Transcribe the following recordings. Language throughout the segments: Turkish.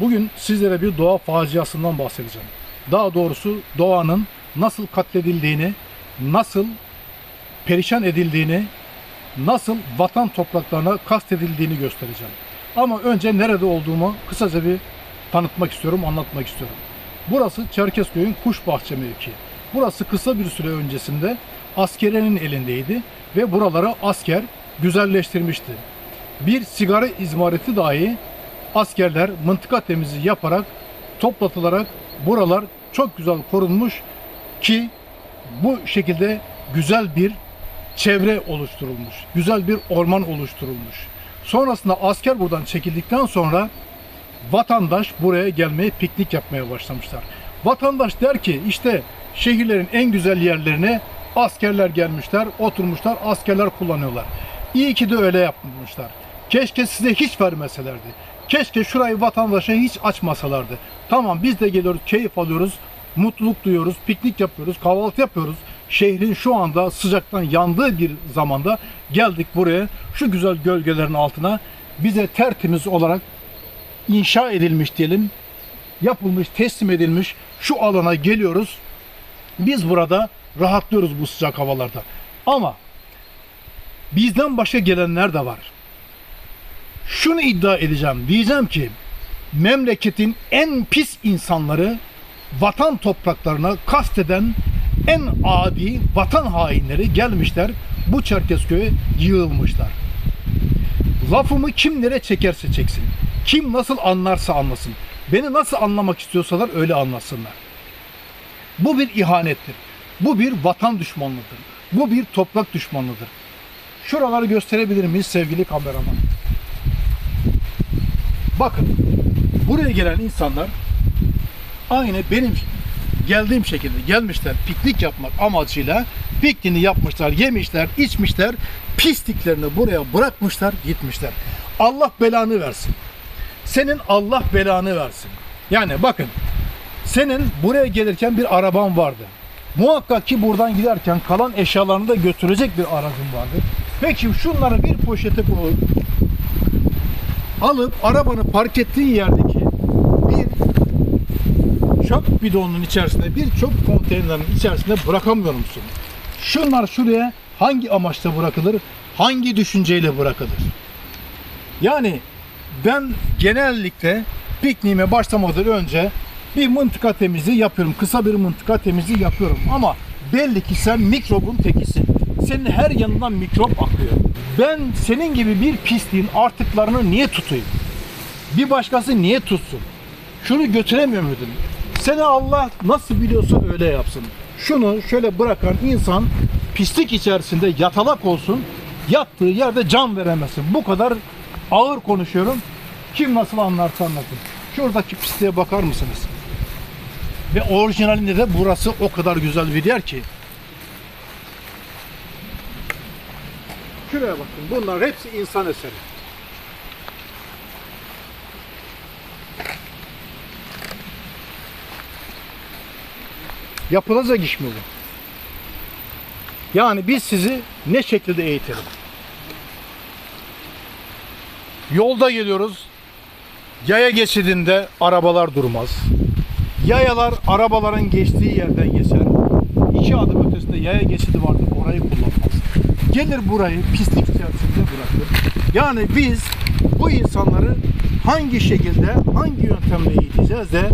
Bugün sizlere bir doğa faciasından bahsedeceğim. Daha doğrusu doğanın nasıl katledildiğini, nasıl perişan edildiğini, nasıl vatan topraklarına kastedildiğini göstereceğim. Ama önce nerede olduğumu kısaca bir tanıtmak istiyorum, anlatmak istiyorum. Burası Çerkezköy'ün Kuşbahçe mevkii. Burası kısa bir süre öncesinde askerinin elindeydi ve buraları asker güzelleştirmişti. Bir sigara izmariti dahi askerler mıntıka temizliği yaparak toplatılarak buralar çok güzel korunmuş ki bu şekilde güzel bir çevre oluşturulmuş. Güzel bir orman oluşturulmuş. Sonrasında asker buradan çekildikten sonra vatandaş buraya gelmeye piknik yapmaya başlamışlar. Vatandaş der ki işte şehirlerin en güzel yerlerine askerler gelmişler, oturmuşlar, askerler kullanıyorlar. İyi ki de öyle yapmışlar. Keşke size hiç vermeselerdi. Keşke şurayı vatandaşa hiç açmasalardı. Tamam biz de geliyoruz, keyif alıyoruz, mutluluk duyuyoruz, piknik yapıyoruz, kahvaltı yapıyoruz. Şehrin şu anda sıcaktan yandığı bir zamanda geldik buraya. Şu güzel gölgelerin altına bize tertemiz olarak inşa edilmiş diyelim, yapılmış, teslim edilmiş şu alana geliyoruz. Biz burada rahatlıyoruz bu sıcak havalarda. Ama bizden başka gelenler de var. Şunu iddia edeceğim. Diyeceğim ki memleketin en pis insanları vatan topraklarına kasteden en adi vatan hainleri gelmişler. Bu Çerkezköy'e yığılmışlar. Lafımı kim nereye çekerse çeksin. Kim nasıl anlarsa anlasın. Beni nasıl anlamak istiyorsalar öyle anlasınlar. Bu bir ihanettir. Bu bir vatan düşmanlığıdır. Bu bir toprak düşmanlığıdır. Şuraları gösterebilir miyiz sevgili kameraman? Bakın buraya gelen insanlar aynı benim geldiğim şekilde gelmişler piknik yapmak amacıyla pikniğini yapmışlar, yemişler, içmişler, pisliklerini buraya bırakmışlar, gitmişler. Allah belanı versin. Senin Allah belanı versin. Yani bakın senin buraya gelirken bir araban vardı. Muhakkak ki buradan giderken kalan eşyalarını da götürecek bir aracın vardı. Peki şunları bir poşete alıp arabanı park ettiğin yerdeki bir çöp bidonunun içerisinde, bir çöp konteynerinin içerisinde bırakamıyor musun? Şunlar şuraya hangi amaçla bırakılır? Hangi düşünceyle bırakılır? Yani ben genellikle pikniğime başlamadan önce bir mıntıka temizliği yapıyorum. Kısa bir mıntıka temizliği yapıyorum. Ama belli ki sen mikrobun tekisin. Senin her yanından mikrop akıyor. Ben senin gibi bir pisliğin artıklarını niye tutayım? Bir başkası niye tutsun? Şunu götüremiyor muydun? Seni Allah nasıl biliyorsa öyle yapsın. Şunu şöyle bırakan insan pislik içerisinde yatalak olsun. Yattığı yerde can veremesin. Bu kadar ağır konuşuyorum. Kim nasıl anlarsa anlatın. Şuradaki pisliğe bakar mısınız? Ve orijinalinde de burası o kadar güzel bir yer ki. Şuraya bakın. Bunlar hepsi insan eseri. Yapılacak iş mi bu? Yani biz sizi ne şekilde eğitelim? Yolda geliyoruz. Yaya geçidinde arabalar durmaz. Yayalar arabaların geçtiği yerden geçer. İki adım ötesinde yaya geçidi vardır orayı kullanmaz. Gelir burayı pislik içerisinde bırakır. Yani biz bu insanları hangi şekilde, hangi yöntemle eğiteceğiz de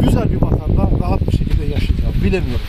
güzel bir vatanda rahat bir şekilde yaşayacağız. Bilemiyorum.